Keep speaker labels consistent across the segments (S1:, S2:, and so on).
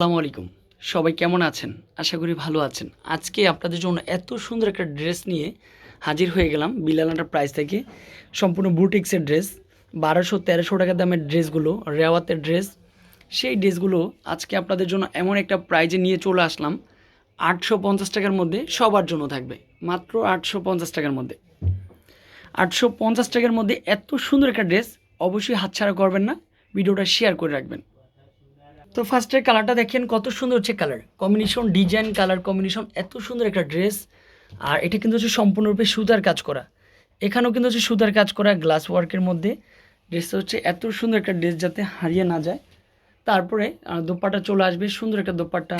S1: আসসালামু আলাইকুম। সবাই কেমন আছেন? আশা করি ভালো আছেন। আজকে আপনাদের জন্য এত সুন্দর একটা ড্রেস নিয়ে হাজির হয়ে গেলাম বিলালাটার প্রাইস থেকে। সম্পূর্ণ বুটিক্সের ড্রেস, বারোশো তেরোশো টাকা দামের ড্রেসগুলো, রেওয়াতের ড্রেস। সেই ড্রেসগুলো আজকে আপনাদের জন্য এমন একটা প্রাইজে নিয়ে চলে আসলাম। আটশো পঞ্চাশ টাকার মধ্যে সবার জন্য থাকবে। মাত্র আটশো পঞ্চাশ টাকার মধ্যে। আটশো পঞ্চাশ টাকার মধ্যে এত সুন্দর একটা ড্রেস অবশ্যই হাতছাড়া করবেন না। ভিডিওটা শেয়ার করে রাখবেন। তো ফার্স্টের কালারটা দেখেন কত সুন্দর হচ্ছে colour combination design colour combination এত সুন্দর একটা ড্রেস আর এটা কিন্তু হচ্ছে সম্পূর্ণরূপে সুতার কাজ করা। এখানেও কিন্তু হচ্ছে সুতার কাজ করা গ্লাস ওয়ার্কের মধ্যে। ড্রেসটা হচ্ছে এত সুন্দর একটা ড্রেস যাতে হারিয়ে না যায়। তারপরে দোপাট্টা চলে আসবে, সুন্দর একটা দোপাট্টা।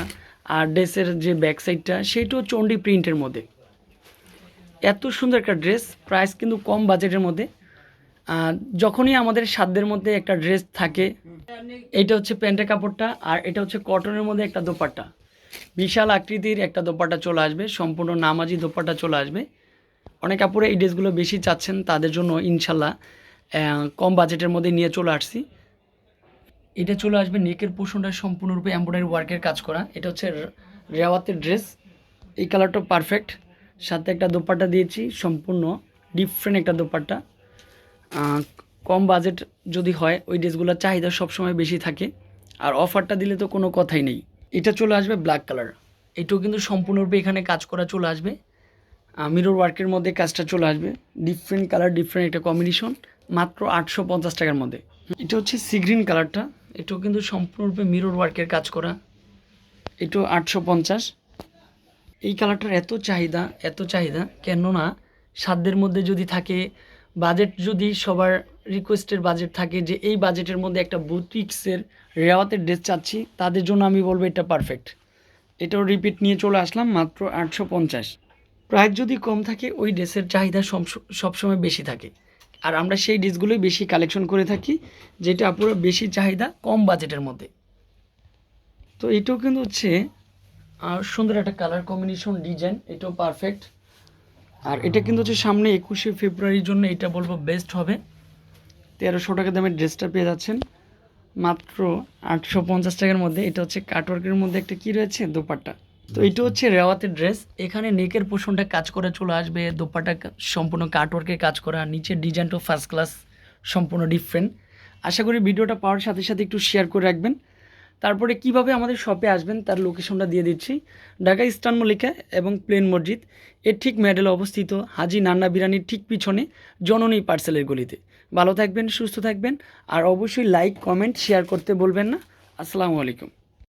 S1: আর ড্রেসের যে ব্যাক সাইডটা সেইটাও চণ্ডী প্রিন্টের মধ্যে। এত সুন্দর একটা ড্রেস প্রাইস কিন্তু কম বাজেটের মধ্যে। যখনই আমাদের সাধ্যের মধ্যে একটা ড্রেস থাকে, এটা হচ্ছে প্যান্টের কাপড়টা আর এটা হচ্ছে কটনের মধ্যে একটা দোপাট্টা। বিশাল আকৃতির একটা দোপাট্টা চলে আসবে, সম্পূর্ণ নামাজি দোপাট্টা চলে আসবে। অনেক কাপড়ে এই ড্রেসগুলো বেশি চাচ্ছেন, তাদের জন্য ইনশাল্লাহ কম বাজেটের মধ্যে নিয়ে চলে আসছি। এটা চলে আসবে নেকের পোষণটা সম্পূর্ণরূপে এমব্রয়ডারি ওয়ার্কের কাজ করা। এটা হচ্ছে রেওয়াতের ড্রেস এই কালারটা পারফেক্ট সাথে একটা দোপাট্টা দিয়েছি, সম্পূর্ণ ডিফারেন্ট একটা দোপাট্টা। কম বাজেট যদি হয়, ওই ড্রেসগুলোর চাহিদা সবসময় বেশি থাকে। আর অফারটা দিলে তো কোনো কথাই নেই। এটা চলে আসবে ব্ল্যাক কালার। এটাও কিন্তু সম্পূর্ণরূপে এখানে কাজ করা চলে আসবে। মিরর ওয়ার্কের মধ্যে কাজটা চলে আসবে। ডিফারেন্ট কালার ডিফারেন্ট একটা কম্বিনেশন মাত্র আটশো পঞ্চাশ টাকার মধ্যে। এটা হচ্ছে সিগ্রিন কালারটা এটাও কিন্তু সম্পূর্ণরূপে মিরর ওয়ার্কের কাজ করা। এটাও আটশো পঞ্চাশ। এই কালারটার এত চাহিদা এত চাহিদা। কেননা, সাধ্যের মধ্যে যদি থাকে বাজেট যদি সবার রিকোয়েস্টের বাজেট থাকে যে এই বাজেটের মধ্যে একটা বুটিক্সের রেওয়াতের ড্রেস চাচ্ছি, তাদের জন্য আমি বলব এটা পারফেক্ট এটাও রিপিট নিয়ে চলে আসলাম, মাত্র আটশো পঞ্চাশ। প্রাইস যদি কম থাকে, ওই ড্রেসের চাহিদা সব- সবসময় বেশি থাকে। আর আমরা সেই ড্রেসগুলোই বেশি কালেকশন করে থাকি, যেটা পুরো বেশি চাহিদা কম বাজেটের মধ্যে। তো এটাও কিন্তু হচ্ছে সুন্দর একটা কালার কম্বিনেশন ডিজাইন এটাও পারফেক্ট আর এটা কিন্তু হচ্ছে সামনে একুশে ফেব্রুয়ারির জন্য এটা বলব বেস্ট হবে। তেরোশো টাকা দামের ড্রেসটা পেয়ে যাচ্ছেন। মাত্র আটশো পঞ্চাশ টাকার মধ্যে। এটা হচ্ছে কাটওয়ার্কের মধ্যে একটা কি রয়েছে? দোপাট্টা। তো এটা হচ্ছে রেওয়াতের ড্রেস এখানে নেকের পোষণটা কাজ করে চলে আসবে। দোপাট্টা কা- সম্পূর্ণ কাটওয়ার্কের কাজ করা। নিচের ডিজাইনটাও ফার্স্ট ক্লাস সম্পূর্ণ ডিফারেন্ট আশা করি ভিডিওটা পাওয়ার সাথে সাথে একটু শেয়ার করে রাখবেন। তারপরে কীভাবে আমাদের শপে আসবেন তার লোকেশনটা দিয়ে দিচ্ছি। ঢাকা ইস্টার্ন মল্লিকা এবং প্লেন মসজিদ। এর ঠিক মেডেল অবস্থিত হাজি নান্না বিরানির ঠিক পিছনে জননী পার্সেলের গলিতে। ভালো থাকবেন, সুস্থ থাকবেন, আর অবশ্যই লাইক কমেন্ট শেয়ার করতে বলবেন না। আসসালামু আলাইকুম।